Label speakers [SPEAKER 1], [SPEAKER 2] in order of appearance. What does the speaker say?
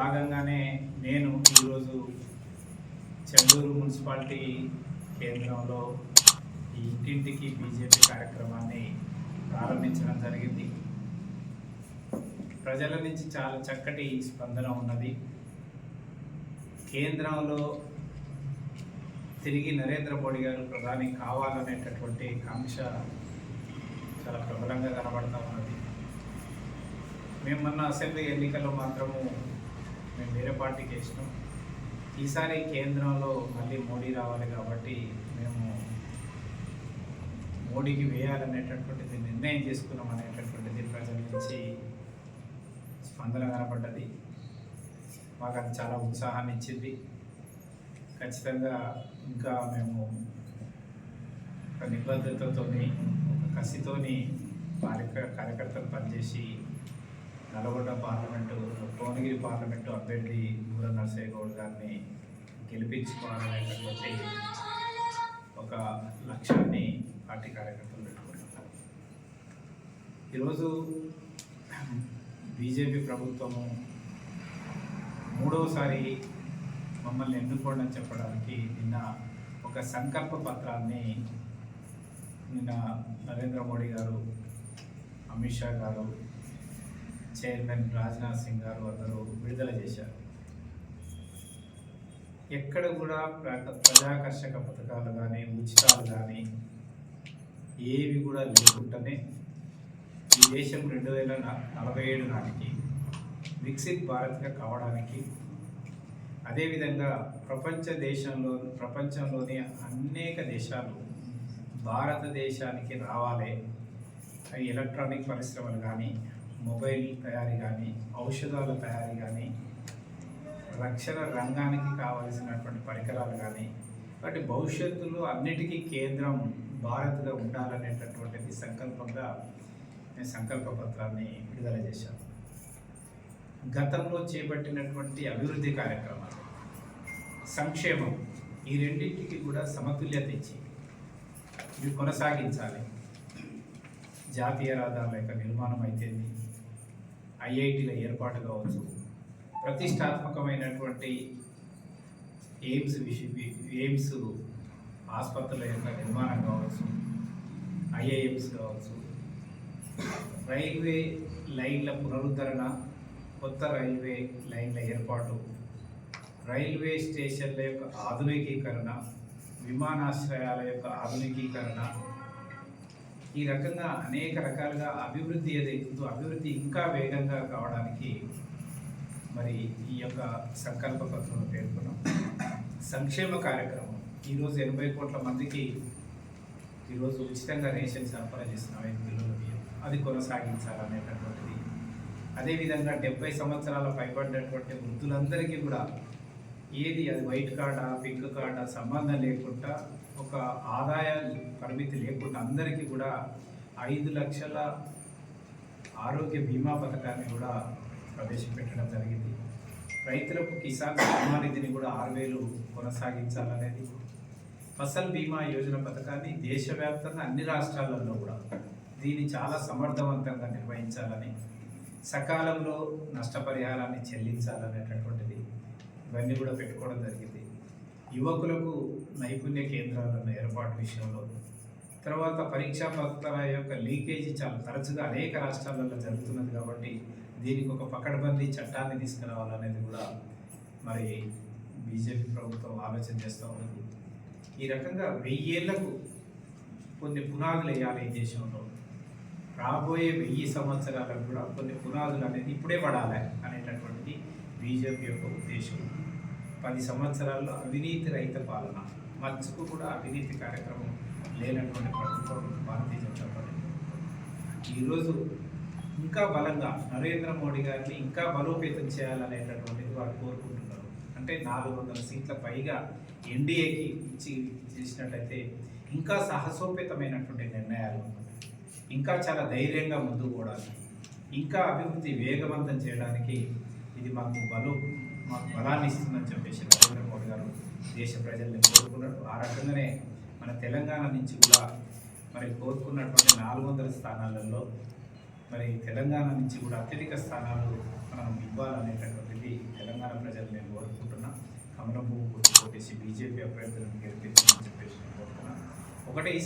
[SPEAKER 1] భాగంగానే నేను ఈరోజు చెండూరు మున్సిపాలిటీ కేంద్రంలో ఈ ఇంటింటికి బీజేపీ కార్యక్రమాన్ని ప్రారంభించడం జరిగింది. ప్రజల నుంచి చాలా చక్కటి స్పందన ఉన్నది. కేంద్రంలో తిరిగి నరేంద్ర మోడీ గారు ప్రధాని కావాలనేటటువంటి కాంక్ష చాలా ప్రబలంగా కనబడతా ఉన్నది. మేము మొన్న అసెంబ్లీ ఎన్నికల్లో మాత్రము మేము వేరే పార్టీకి వేసినాం ఈసారి కేంద్రంలో మళ్ళీ మోడీ రావాలి కాబట్టి మేము మోడీకి వేయాలనేటటువంటిది నిర్ణయం చేసుకున్నాం అనేటటువంటిది ప్రజల నుంచి స్పందన కనపడ్డది మాకు అది చాలా ఉత్సాహాన్ని ఇచ్చింది. ఖచ్చితంగా ఇంకా మేము ఒక నిబద్ధతతోని ఒక కసితోని కార్యక కార్యకర్తలు పనిచేసి నల్గొండ పార్లమెంటు భువనగిరి పార్లమెంటు అభ్యర్థి మూల నరసయ్య గౌడ్ గారిని గెలిపించుకోవాలనేటటువంటి ఒక లక్ష్యాన్ని పార్టీ కార్యకర్తలు పెట్టుకుంటున్నారు. ఈరోజు బీజేపీ ప్రభుత్వము మూడవసారి మమ్మల్ని ఎన్నుకోండి అని చెప్పడానికి నిన్న ఒక సంకల్ప పత్రాన్ని నిన్న నరేంద్ర మోడీ గారు అమిత్ షా గారు చైర్మన్ రాజ్నాథ్ సింగ్ గారు అందరూ విడుదల చేశారు. ఎక్కడ కూడా ప్ర- ప్రజాకర్షక పథకాలు కానీ ఉచితాలు కానీ ఏవి కూడా లేకుండానే ఈ దేశం రెండు వేల నలభై ఏడు నాటికి వికసిత్ భారత్గా కావడానికి అదేవిధంగా ప్రపంచ దేశంలో ప్రపంచంలోని అనేక దేశాలు భారతదేశానికి రావాలి. ఎలక్ట్రానిక్ పరిశ్రమలు కానీ మొబైల్ తయారీ కానీ ఔషధాల తయారీ కానీ రక్షణ రంగానికి కావలసినటువంటి పరికరాలు కానీ వాటి భవిష్యత్తులో అన్నిటికీ కేంద్రం భారత్గా ఉండాలనేటటువంటిది సంకల్పంగా నేను సంకల్ప పత్రాన్ని విడుదల చేశాను. గతంలో చేపట్టినటువంటి అభివృద్ధి కార్యక్రమాలు సంక్షేమం ఈ రెండింటికి కూడా సమతుల్యత ఇచ్చి ఇవి కొనసాగించాలి. జాతీయ రహదారుల యొక్క నిర్మాణం అయితేంది ఐఐటీల ఏర్పాటు కావచ్చు ప్రతిష్టాత్మకమైనటువంటి ఎయిమ్స్ విష ఎయిమ్స్ ఆసుపత్రుల యొక్క నిర్మాణం కావచ్చు ఐఐఎమ్స్ కావచ్చు రైల్వే లైన్ల పునరుద్ధరణ కొత్త రైల్వే లైన్ల ఏర్పాటు రైల్వే స్టేషన్ల యొక్క ఆధునికీకరణ విమానాశ్రయాల యొక్క ఆధునికీకరణ ఈ రకంగా అనేక రకాలుగా అభివృద్ధి ఏదైతుందో అభివృద్ధి ఇంకా వేగంగా కావడానికి మరి ఈ యొక్క సంకల్ప పత్రంలో పేర్కొన్నాం. సంక్షేమ కార్యక్రమం. ఈరోజు ఎనభై కోట్ల మందికి ఈరోజు ఉచితంగా రేషన్ సరఫరా చేస్తున్నాం ఐదు కిలోల బియ్యం. అది కొనసాగించాలనేటటువంటిది. అదేవిధంగా డెబ్బై సంవత్సరాల పైబడినటువంటి వృద్ధులందరికీ కూడా ఏది అది వైట్ కార్డా పింక్ కార్డా సంబంధం లేకుండా ఒక ఆదాయ పరిమితి లేకుండా అందరికీ కూడా ఐదు లక్షల ఆరోగ్య బీమా పథకాన్ని కూడా ప్రవేశపెట్టడం జరిగింది. రైతులకు కిసాన్ సమ్మానిధిని నిధిని కూడా ఆరు వేలు కొనసాగించాలనేది. ఫసల్ బీమా యోజన పథకాన్ని దేశవ్యాప్తంగా అన్ని రాష్ట్రాలలో కూడా దీన్ని చాలా సమర్థవంతంగా నిర్వహించాలని సకాలంలో నష్టపరిహారాన్ని చెల్లించాలనేటటువంటిది ఇవన్నీ కూడా పెట్టుకోవడం జరిగింది. యువకులకు నైపుణ్య కేంద్రాలను ఏర్పాటు విషయంలో తర్వాత పరీక్షా పత్రాల యొక్క లీకేజీ చాలా తరచుగా అనేక రాష్ట్రాలలో జరుగుతున్నది కాబట్టి దీనికి ఒక పకడ్బందీ చట్టాన్ని తీసుకురావాలనేది కూడా మరి బీజేపీ ప్రభుత్వం ఆలోచన చేస్తూ ఉన్నది. ఈ రకంగా వెయ్యేళ్ళకు కొన్ని పునాదులు వేయాలి ఈ దేశంలో. రాబోయే వెయ్యి సంవత్సరాలకు కూడా కొన్ని పునాదులు అనేది ఇప్పుడే పడాలి అనేటటువంటిది బీజేపీ యొక్క ఉద్దేశం పది సంవత్సరాల్లో అవినీతి రహిత పాలన. మచ్చుకు కూడా అవినీతి కార్యక్రమం లేనటువంటి ప్రభుత్వం భారతీయ జనతా పార్టీ. ఈరోజు ఇంకా బలంగా నరేంద్ర మోడీ గారిని ఇంకా బలోపేతం చేయాలనేటటువంటిది వారు కోరుకుంటున్నారు. అంటే నాలుగు వందల సీట్ల పైగా ఎన్డీఏకి ఇచ్చి చేసినట్లయితే ఇంకా సాహసోపేతమైనటువంటి నిర్ణయాలు ఇంకా చాలా ధైర్యంగా ముందుకు పోవడానికి ఇంకా అభివృద్ధి వేగవంతం చేయడానికి ఇది మాకు బలు మాకు బలాన్ని ఇస్తుందని చెప్పేసి నరేంద్ర మోడీ గారు దేశ ప్రజల్ని కోరుకున్నాడు ఆ రకంగానే మన తెలంగాణ నుంచి కూడా మరి కోరుకున్నటువంటి నాలుగు వందల స్థానాలలో మరి తెలంగాణ నుంచి కూడా అత్యధిక స్థానాలు మనం ఇవ్వాలనేటటువంటిది తెలంగాణ కమలం పువ్వు గుర్తు కొట్టేసి బీజేపీ అభ్యర్థులను గెలిపించమని చెప్పేసి నేను ఒకటే ఈ